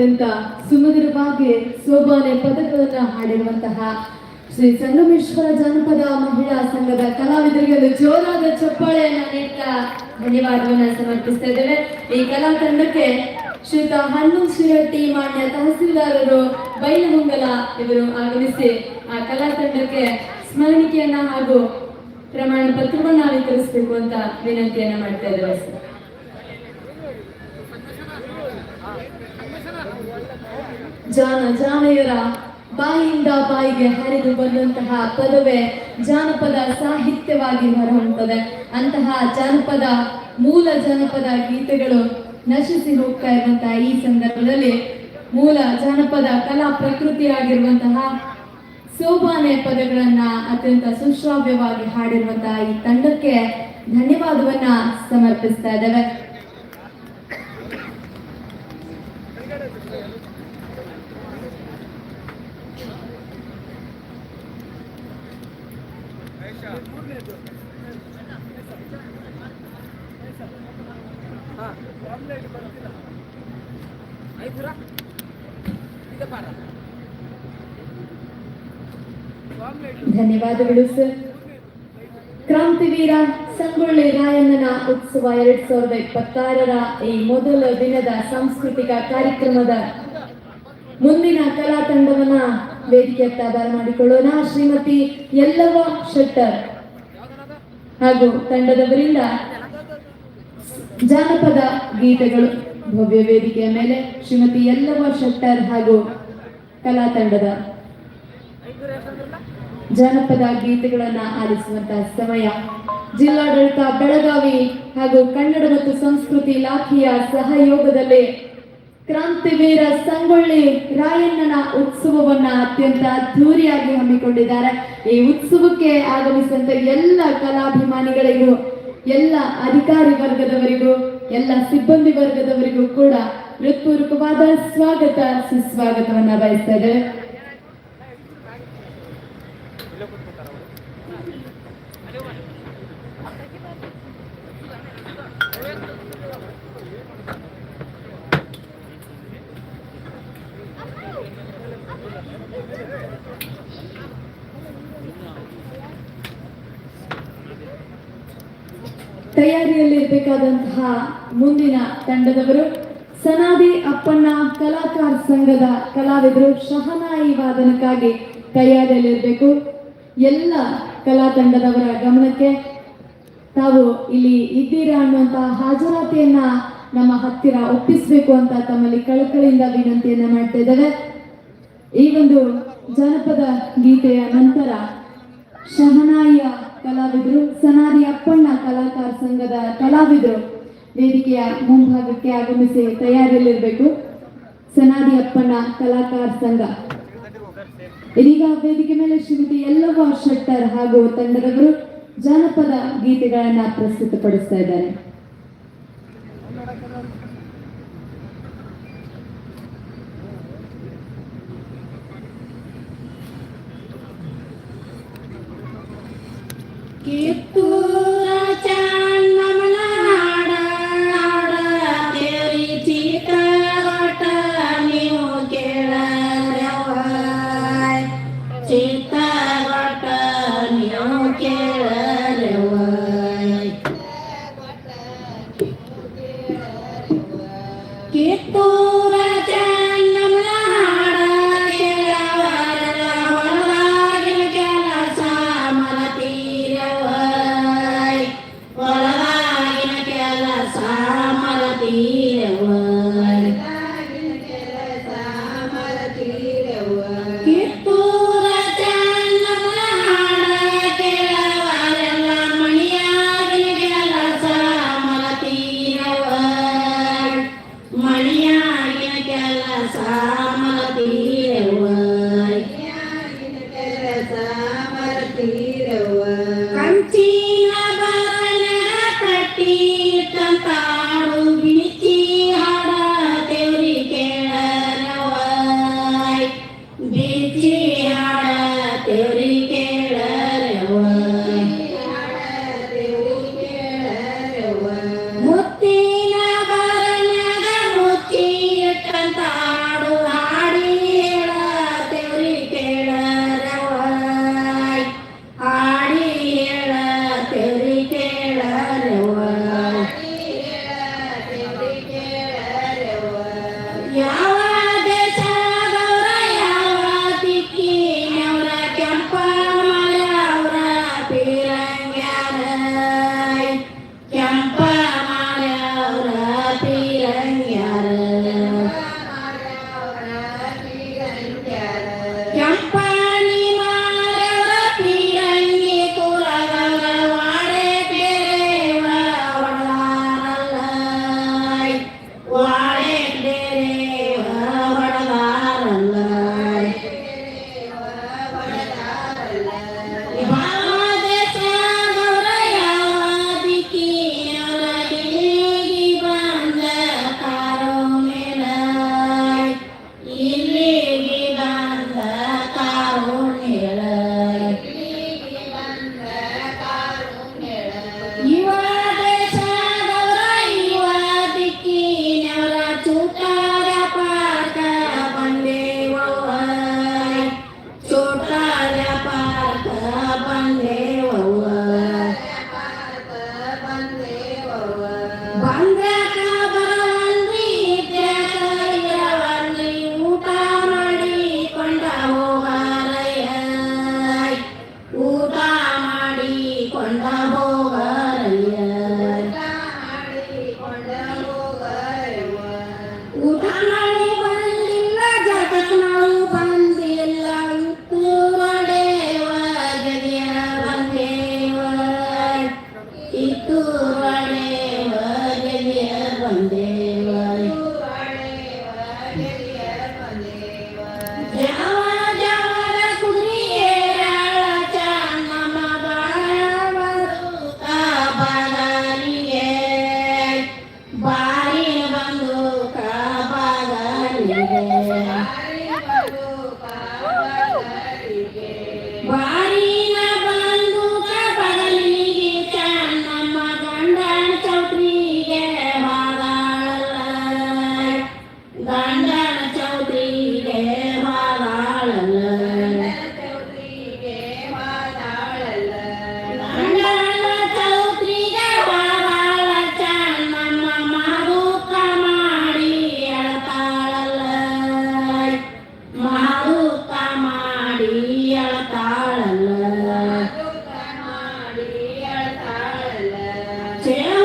ಅತ್ಯಂತ ಸುಮಧುರವಾಗಿ ಸೋಬಾನೆ ಪದಕವನ್ನು ಹಾಡಿರುವಂತಹ ಶ್ರೀ ಸಂಗಮೇಶ್ವರ ಜಾನಪದ ಮಹಿಳಾ ಸಂಘದ ಕಲಾವಿದರಿಗೆ ಒಂದು ಜೋರಾದ ಚಪ್ಪಾಳೆಯನ್ನ ನೀಡ್ತಾ ಧನ್ಯವಾದವನ್ನ ಸಮರ್ಪಿಸ್ತಾ ಇದ್ದೇವೆ. ಈ ಕಲಾ ತಂಡಕ್ಕೆ ಶ್ರೀತ ಹಣ್ಣು ಶ್ರೀಹಟ್ಟಿ ಮಾನ್ಯ ತಹಸೀಲ್ದಾರರು ಬೈಲಹೊಂಗಲ ಇವರು ಆಗಮಿಸಿ ಆ ಕಲಾ ತಂಡಕ್ಕೆ ಸ್ಮರಣಿಕೆಯನ್ನ ಹಾಗೂ ಪ್ರಮಾಣ ಪತ್ರವನ್ನ ವಿತರಿಸಬೇಕು ಅಂತ ವಿನಂತಿಯನ್ನ ಮಾಡ್ತಾ ಇದ್ದೇವೆ. ಸರ್ ಜಾನ ಜಾನೆಯರ ಬಾಯಿಯಿಂದ ಬಾಯಿಗೆ ಹರಿದು ಬಂದಂತಹ ಪದವೇ ಜಾನಪದ ಸಾಹಿತ್ಯವಾಗಿ ಹೊರಹೊಮ್ಮುತ್ತದೆ. ಅಂತಹ ಜಾನಪದ ಮೂಲ ಜಾನಪದ ಗೀತೆಗಳು ನಶಿಸಿ ಹೋಗ್ತಾ ಇರುವಂತಹ ಈ ಸಂದರ್ಭದಲ್ಲಿ ಮೂಲ ಜಾನಪದ ಕಲಾ ಪ್ರಕೃತಿಯಾಗಿರುವಂತಹ ಸೋಬಾನೆ ಪದಗಳನ್ನ ಅತ್ಯಂತ ಸುಶ್ರಾವ್ಯವಾಗಿ ಹಾಡಿರುವಂತಹ ಈ ತಂಡಕ್ಕೆ ಧನ್ಯವಾದವನ್ನ ಸಮರ್ಪಿಸ್ತಾ ಇದ್ದೇವೆ. ಧನ್ಯವಾದಗಳು ಸರ್ ಕ್ರಾಂತಿವೀರ ಸಂಗೊಳ್ಳಿ ರಾಯಣ್ಣನ ಉತ್ಸವ ಎರಡ್ ಸಾವಿರದ ಇಪ್ಪತ್ತಾರರ ಈ ಮೊದಲ ದಿನದ ಸಾಂಸ್ಕೃತಿಕ ಕಾರ್ಯಕ್ರಮದ ಮುಂದಿನ ಕಲಾ ತಂಡವನ್ನ ವೇದಿಕೆಯತ್ತ ಬರಮಾಡಿಕೊಳ್ಳೋಣ ಶ್ರೀಮತಿ ಎಲ್ಲವ ಶೆಟ್ಟರ್ ಹಾಗೂ ತಂಡದವರಿಂದ ಜಾನಪದ ಗೀತೆಗಳು. ಭವ್ಯ ವೇದಿಕೆಯ ಮೇಲೆ ಶ್ರೀಮತಿ ಎಲ್ಲವ ಶೆಟ್ಟರ್ ಹಾಗೂ ಕಲಾ ತಂಡದ ಜಾನಪದ ಗೀತೆಗಳನ್ನ ಆಲಿಸುವಂತಹ ಸಮಯ. ಜಿಲ್ಲಾಡಳಿತ ಬೆಳಗಾವಿ ಹಾಗೂ ಕನ್ನಡ ಮತ್ತು ಸಂಸ್ಕೃತಿ ಇಲಾಖೆಯ ಸಹಯೋಗದಲ್ಲಿ ಕ್ರಾಂತಿವೀರ ಸಂಗೊಳ್ಳಿ ರಾಯಣ್ಣನ ಉತ್ಸವವನ್ನ ಅತ್ಯಂತ ಅದ್ಧೂರಿಯಾಗಿ ಹಮ್ಮಿಕೊಂಡಿದ್ದಾರೆ. ಈ ಉತ್ಸವಕ್ಕೆ ಆಗಮಿಸಿದಂತ ಎಲ್ಲ ಕಲಾಭಿಮಾನಿಗಳಿಗೂ ಎಲ್ಲ ಅಧಿಕಾರಿ ವರ್ಗದವರಿಗೂ ಎಲ್ಲ ಸಿಬ್ಬಂದಿ ವರ್ಗದವರಿಗೂ ಕೂಡ ಹೃತ್ಪೂರ್ವಕವಾದ ಸ್ವಾಗತ ಸುಸ್ವಾಗತವನ್ನ ಬಯಸ್ತಾ ಇದ್ದೇವೆ ತಯಾರಿಯಲ್ಲಿರ್ಬೇಕಾದಂತಹ ಮುಂದಿನ ತಂಡದವರು ಸನಾದಿ ಅಪ್ಪಣ್ಣ ಕಲಾಕಾರ ಸಂಘದ ಕಲಾವಿದರು ಶಹನಾಯಿ ವಾದನಕ್ಕಾಗಿ ತಯಾರಿಯಲ್ಲಿರಬೇಕು. ಎಲ್ಲ ಕಲಾ ತಂಡದವರ ಗಮನಕ್ಕೆ ತಾವು ಇಲ್ಲಿ ಇದ್ದೀರಾ ಅನ್ನುವಂತಹ ಹಾಜರಾತಿಯನ್ನ ನಮ್ಮ ಹತ್ತಿರ ಒಪ್ಪಿಸಬೇಕು ಅಂತ ತಮ್ಮಲ್ಲಿ ಕಳಕಳಿಯಿಂದ ವಿನಂತಿಯನ್ನ ಮಾಡ್ತಾ ಇದ್ದೇವೆ. ಈ ಒಂದು ಜನಪದ ಗೀತೆಯ ನಂತರ ಶಹನಾಯಿಯ ಕಲಾವಿದರು ಸನಾದಿ ಅಪ್ಪಣ್ಣ ಕಲಾಕಾರ ಸಂಘದ ಕಲಾವಿದರು ವೇದಿಕೆಯ ಮುಂಭಾಗಕ್ಕೆ ಆಗಮಿಸಿ ತಯಾರಿಯಲ್ಲಿರಬೇಕು. ಸನಾದಿ ಅಪ್ಪಣ್ಣ ಕಲಾಕಾರ ಸಂಘ. ಇದೀಗ ವೇದಿಕೆ ಮೇಲೆ ಶ್ರೀಮತಿ ಯಲ್ಲವ್ವ ಶೆಟ್ಟರ್ ಹಾಗೂ ತಂಡದವರು ಜಾನಪದ ಗೀತೆಗಳನ್ನ ಪ್ರಸ್ತುತಪಡಿಸ್ತಾ ಇದ್ದಾರೆ. que Damn.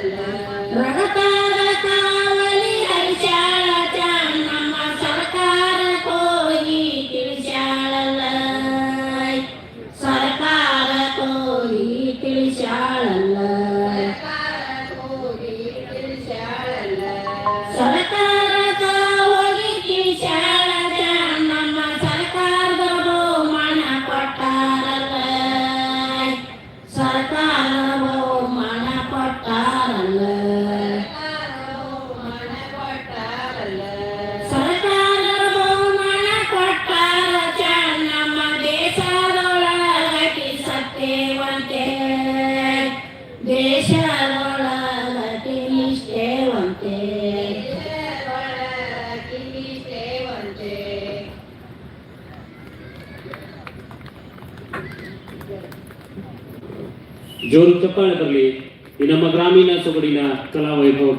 Rara ಚಪ್ಪಾಳೆ ಬರಲಿ ಈ ನಮ್ಮ ಗ್ರಾಮೀಣ ಸೊಗಡಿನ ಕಲಾ ವೈಭವಕ್ಕೆ